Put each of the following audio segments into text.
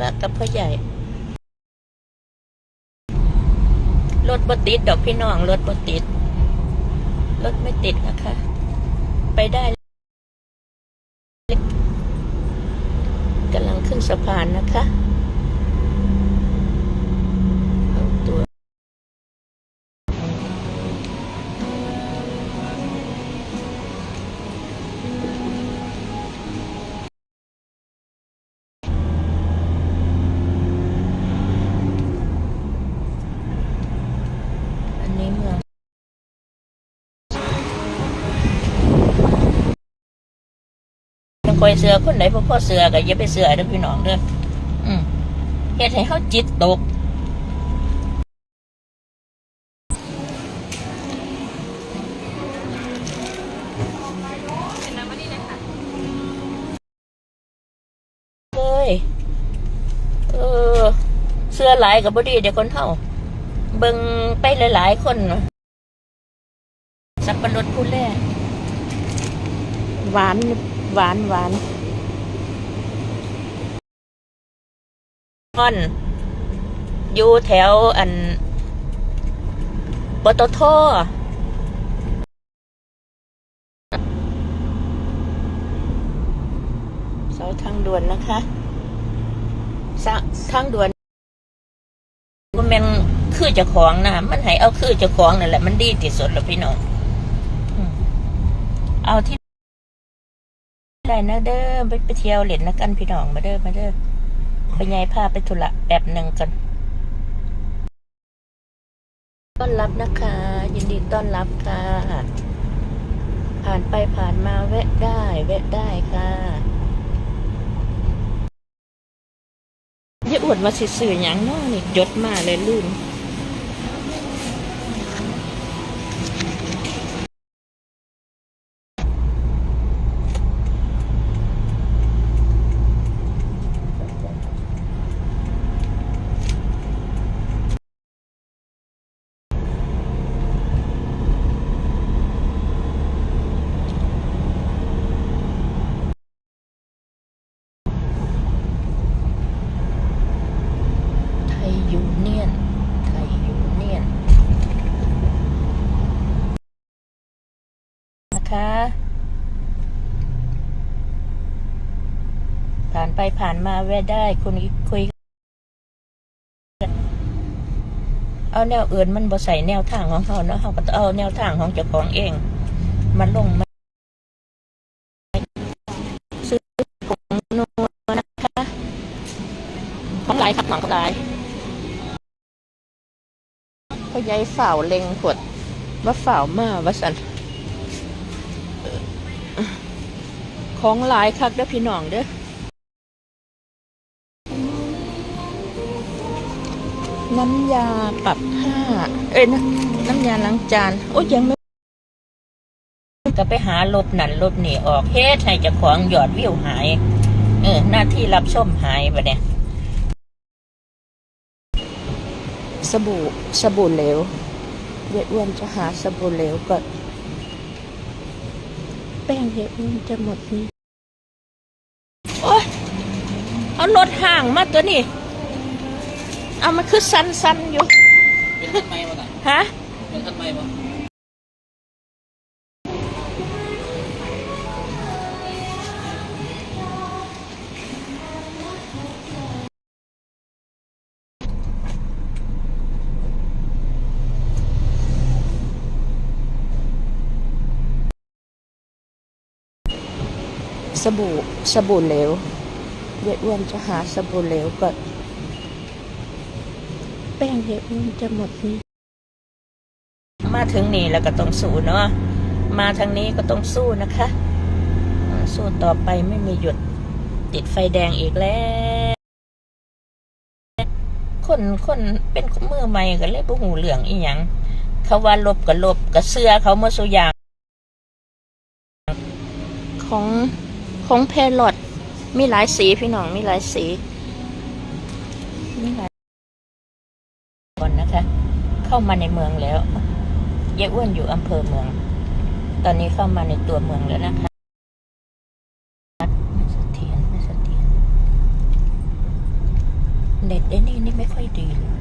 ล้วกับพ่อใหญ่ รถบติดดอกพี่น้อง รถบติด รถไม่ติดนะคะ ไปได้กำลังขึ้นสะพานนะคะ คอยเสือคนไหนพ่อพ่อเสือก็อย่าไปเสือเด้อพี่น้องเด้ออืมเฮ็ดให้เขาจิตตกเลยเออ เสื้อหลายกับบดีเดี๋ยวคนเท่า เบิงไปหลายๆคนสับปะรดผู้แรกหวาน หวานหวานม่อนอยู่แถวอันปตทเสาทางด่วนนะคะสะทางด่วนมันแม่นคือเจ้าของนะมันให้เอาคือเจ้าของนั่นแหละ มันดีที่สุดแล้วพี่น้องอืมเอาที่ ได้นะเด้อไปไปเที่ยวเล่นนะกันพี่น้องมาเด้อมาเด้อไปยายพาไปธุระแบบหนึ่งกันต้อนรับนะคะ ยินดีต้อนรับค่ะ ผ่านไปผ่านมาแวะได้ แวะได้ค่ะอย่าอวดว่าสิสื่อหยังเน้อนี่จดมาเลยลืม ไทยยูเนียน ไทยยูเนียน นะคะ ผ่านไปผ่านมาแวะได้คุณคุยเอาแนวอื่นมันบ่ใส่แนวทางของเขาเนาะเขาก็ต้องเอาแนวทางของเจ้าของเอง มันลงมาซื้อผงนัวนะคะของหลายครับของหลายพ่อใหญ่ฝ่าวเล็งขวดว่าฝ่าวมาว่าสัน ของหลายคักเด้อพี่น้องเด้อน้ำยาปรับผ้า เอ้ยนะน้ำยาล้างจาน โอ้ยยังไม่ก็ไปหาลบนั่นลบนี่ออกเฮ็ดให้จ้าของหยอดวิวหาย เออ หน้าที่รับชมหายไปเนี่ยสบู่สบู่เหลวเยายอ้วนจะหาสบู่เหลวก่อน แป้งเยายอ้วนจะหมดนี้โอ้ยเอารถห่างมาตัวนี้ เอามันคือสันๆอยู่ เป็นทันไหมวะน่ะฮะ เป็นทันไหมวะ สบู่สบู่เหลวเยายอ้วนจะหาสบู่เหลวก่อนแป้งเยายอ้วนจะหมดนี้ มาถึงนี่แล้วก็ต้องสู้เนาะมาทางนี้ก็ต้องสู้นะคะ สู้ต่อไปไม่มีหยุดติดไฟแดงอีกแล้ว คนคนเป็นมือใหม่ก็เลยบ่หูเหลืองอีหยังเขาว่าลบก็ลบก็เสื้อเขาเมาสุอย่างของ ของเพลอดมีหลายสีพี่น้องมีหลายสีมีหลายก่อนนะคะ เข้ามาในเมืองแล้วยายอ้วนอยู่อำเภอเมือง ตอนนี้เข้ามาในตัวเมืองแล้วนะคะเสถียรไม่เสถียรเน็ตไอ้นี่นี่ไม่ค่อยดีเลย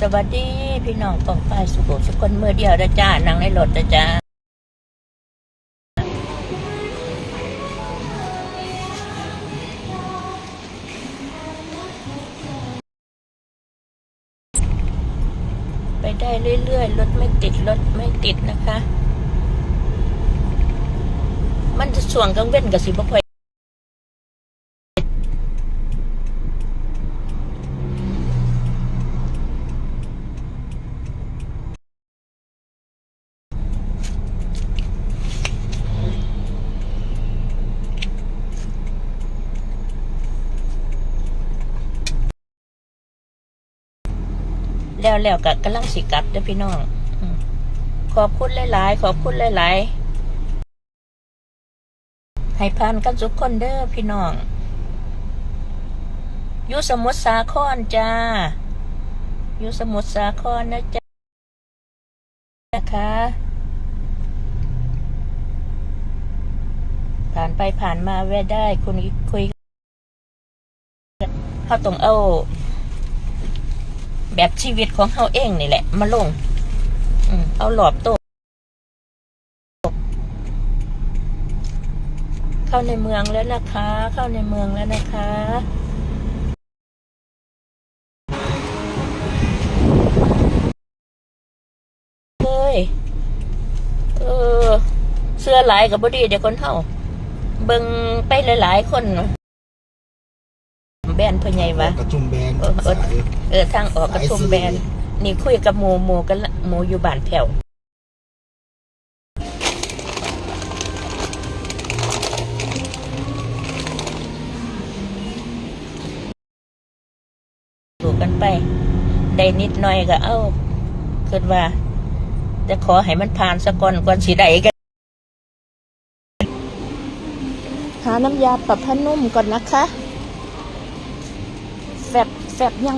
สวัสดี พี่น้องปองป้ายสุโขสุคนเมื่อเดียวนะจ้านั่งในรถนะจ้า ไปได้เรื่อยๆ รถไม่ติด รถไม่ติดนะคะ มันจะส่วงกังเว้นกับสิบพ่อย แล้วแล้วก็กำลังสิกลับเด้อพี่น้องขอบคุณหลายๆ ขอบคุณหลายๆให้พานกันทุกคนเด้อพี่น้องอยู่สมุทรสาครจ้าอยู่สมุทรสาครนะจ๊ะนะคะผ่านไปผ่านมาแวะได้คุณคุยเขาต้องเอา แบบชีวิตของเขาเองนี่แหละ มาลงอเอาหลอบโตเข้าในเมืองแล้วนะคะ เข้าในเมืองแล้วนะคะเฮ้ยเออ เสื้อหลายกับบดีเดี๋ยวคนเท่า เบิ่งไปหลาย ๆ คนเน แบนพ่อใหญ่วะกระจุมแบนเออเออสายเออทางออกกระทุ่มแบน นี่คุยกับหมูหมูกันละหมูอยู่บ้านแผ่วถูกกันไป ได้นิดหน่อยก็ เอาคิดว่า จะขอให้มันผ่านสะก่อนก่อนสิได้กันหาน้ำยาปรับผ้านุ่มก่อนนะคะ แฟบแฟบยัง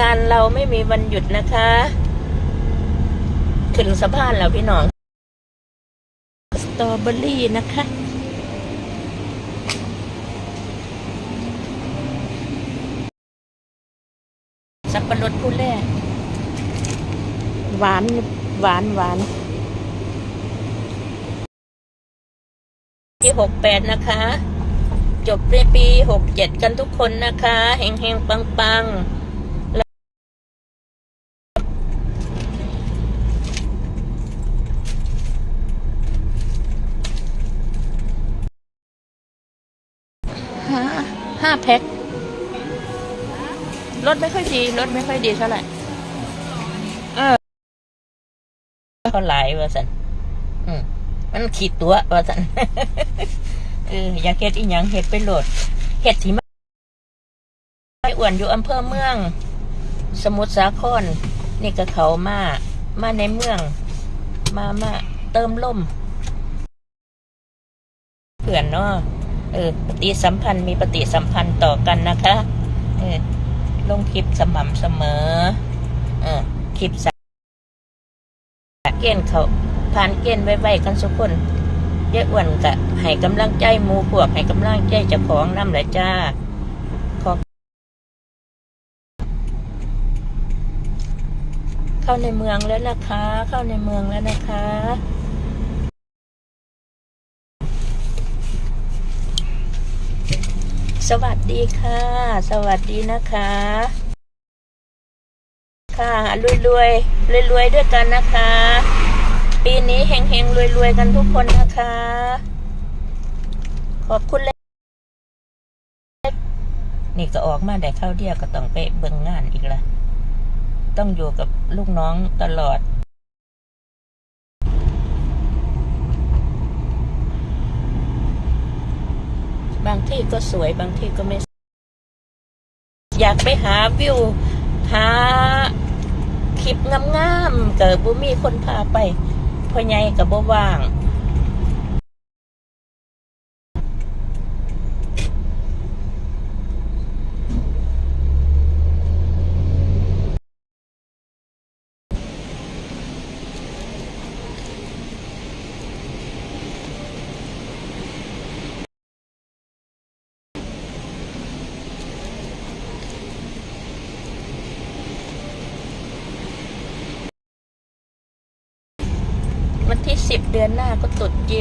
งานเราไม่มีวันหยุดนะคะ ขึ้นสะพานแล้วพี่น้อง สตรอเบอรี่นะคะ สับปะรดผู้แรก หวานหวานหวานที่หกแปดนะคะ จบในปีหกเจ็ดกันทุกคนนะคะเฮงเฮงปังปังห้าห้าแพ็ครถไม่ค่อยดีรถไม่ค่อยดีเท่าไหร่ เขาหลายว่าสันอืมมันขีดตัวว่าสันเอออยากเฮ็ดอีหยังเฮ็ดไปโหลดเฮ็ดที่มาไปอ้วนอยู่อำเภอเมือง สมุทรสาครนี่ก็เขามามาในเมือง มามาเติมลมเพื่อนเนาะเออปฏิสัมพันธ์มีปฏิสัมพันธ์ต่อกันนะคะ เออลงคลิปสม่ำเสมอ เออคลิปส กณฑ์เขาผ่านเกณฑ์ไว้ๆกันสุกคนยายอ้วนกะให้กำลังใจมูพวกให้กำลังใจเจ้าของน้ำแหละจ้าขอเข้าในเมืองแล้วนะคะ เข้าในเมืองแล้วนะคะสวัสดีค่ะ สวัสดีนะคะ ค่ะรวยรวยรวยรวยด้วยกันนะคะ ปีนี้เฮงเฮงรวยรวยกันทุกคนนะคะ ขอบคุณเลยนี่ก็ออกมาได้เข้าเดียวก็ต้องไปเบิ่งงานอีกละต้องอยู่กับลูกน้องตลอดบางที่ก็สวยบางที่ก็ไม่สวยอยากไปหาวิว หาคลิปงามๆเกิดบ่มีคนพาไปพ่อใหญ่กับบ่ว่าง วันที่สิบเดือนหน้าก็ตุดจีน